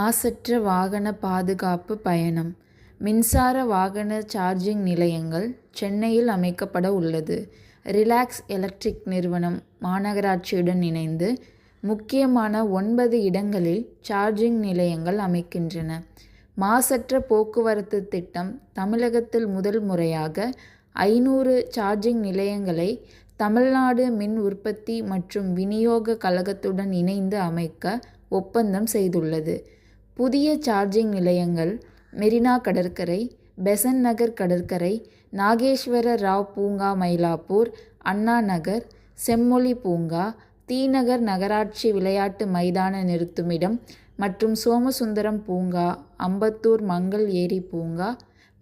மாசற்ற வாகன பாதுகாப்பு பயணம் மின்சார வாகன சார்ஜிங் நிலையங்கள் சென்னையில் அமைக்கப்பட உள்ளது. ரிலாக்ஸ் எலெக்ட்ரிக் நிறுவனம் மாநகராட்சியுடன் இணைந்து முக்கியமான ஒன்பது இடங்களில் சார்ஜிங் நிலையங்கள் அமைக்கின்றன. மாசற்ற போக்குவரத்து திட்டம் தமிழகத்தில் முதல் முறையாக ஐநூறு சார்ஜிங் நிலையங்களை தமிழ்நாடு மின் உற்பத்தி மற்றும் விநியோக கழகத்துடன் இணைந்து அமைக்க ஒப்பந்தம் செய்துள்ளது. புதிய சார்ஜிங் நிலையங்கள் மெரினா கடற்கரை பெசன்ட் நகர் கடற்கரை நாகேஸ்வர ராவ் பூங்கா மயிலாப்பூர் அண்ணா நகர் செம்மொழி பூங்கா தீநகர் நகராட்சி விளையாட்டு மைதான நிறுத்துமிடம் மற்றும் சோமசுந்தரம் பூங்கா அம்பத்தூர் மங்கள் ஏரி பூங்கா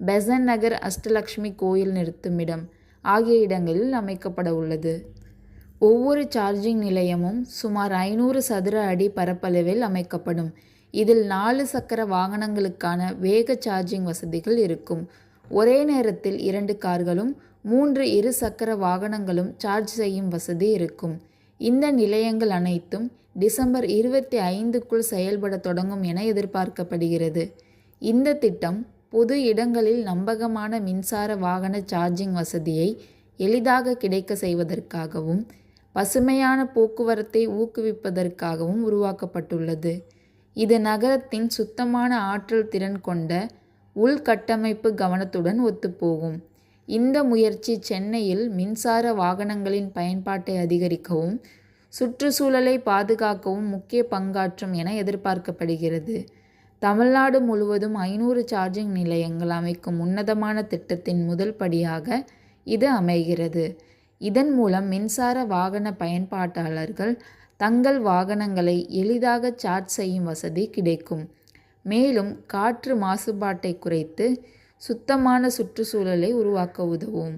பெசன் நகர் அஷ்டலக்ஷ்மி கோயில் நிறுத்துமிடம் ஆகிய இடங்களில் அமைக்கப்பட உள்ளது. ஒவ்வொரு சார்ஜிங் நிலையமும் சுமார் ஐநூறு சதுர அடி பரப்பளவில் அமைக்கப்படும். இதில் நாலு சக்கர வாகனங்களுக்கான வேக சார்ஜிங் வசதிகள் இருக்கும். ஒரே நேரத்தில் இரண்டு கார்களும் மூன்று இரு சக்கர வாகனங்களும் சார்ஜ் செய்யும் வசதி இருக்கும். இந்த நிலையங்கள் அனைத்தும் டிசம்பர் இருபத்தி ஐந்துக்குள் செயல்பட தொடங்கும் என எதிர்பார்க்கப்படுகிறது. இந்த திட்டம் பொது இடங்களில் நம்பகமான மின்சார வாகன சார்ஜிங் வசதியை எளிதாக கிடைக்க செய்வதற்காகவும் பசுமையான போக்குவரத்தை ஊக்குவிப்பதற்காகவும் உருவாக்கப்பட்டுள்ளது. இது நகரத்தின் சுத்தமான ஆற்றல் திறன் கொண்ட உள்கட்டமைப்பு கவனத்துடன் ஒத்துப்போகும். இந்த முயற்சி சென்னையில் மின்சார வாகனங்களின் பயன்பாட்டை அதிகரிக்கவும் சுற்றுச்சூழலை பாதுகாக்கவும் முக்கிய பங்காற்றும் என எதிர்பார்க்கப்படுகிறது. தமிழ்நாடு முழுவதும் ஐநூறு சார்ஜிங் நிலையங்கள் அமைக்கும் உன்னதமான திட்டத்தின் முதல் படியாக இது அமைகிறது. இதன் மூலம் மின்சார வாகன பயன்பாட்டாளர்கள் தங்கள் வாகனங்களை எளிதாக சார்ஜ் செய்யும் வசதி கிடைக்கும். மேலும் காற்று மாசுபாட்டை குறைத்து சுத்தமான சுற்றுச்சூழலை உருவாக்க உதவும்.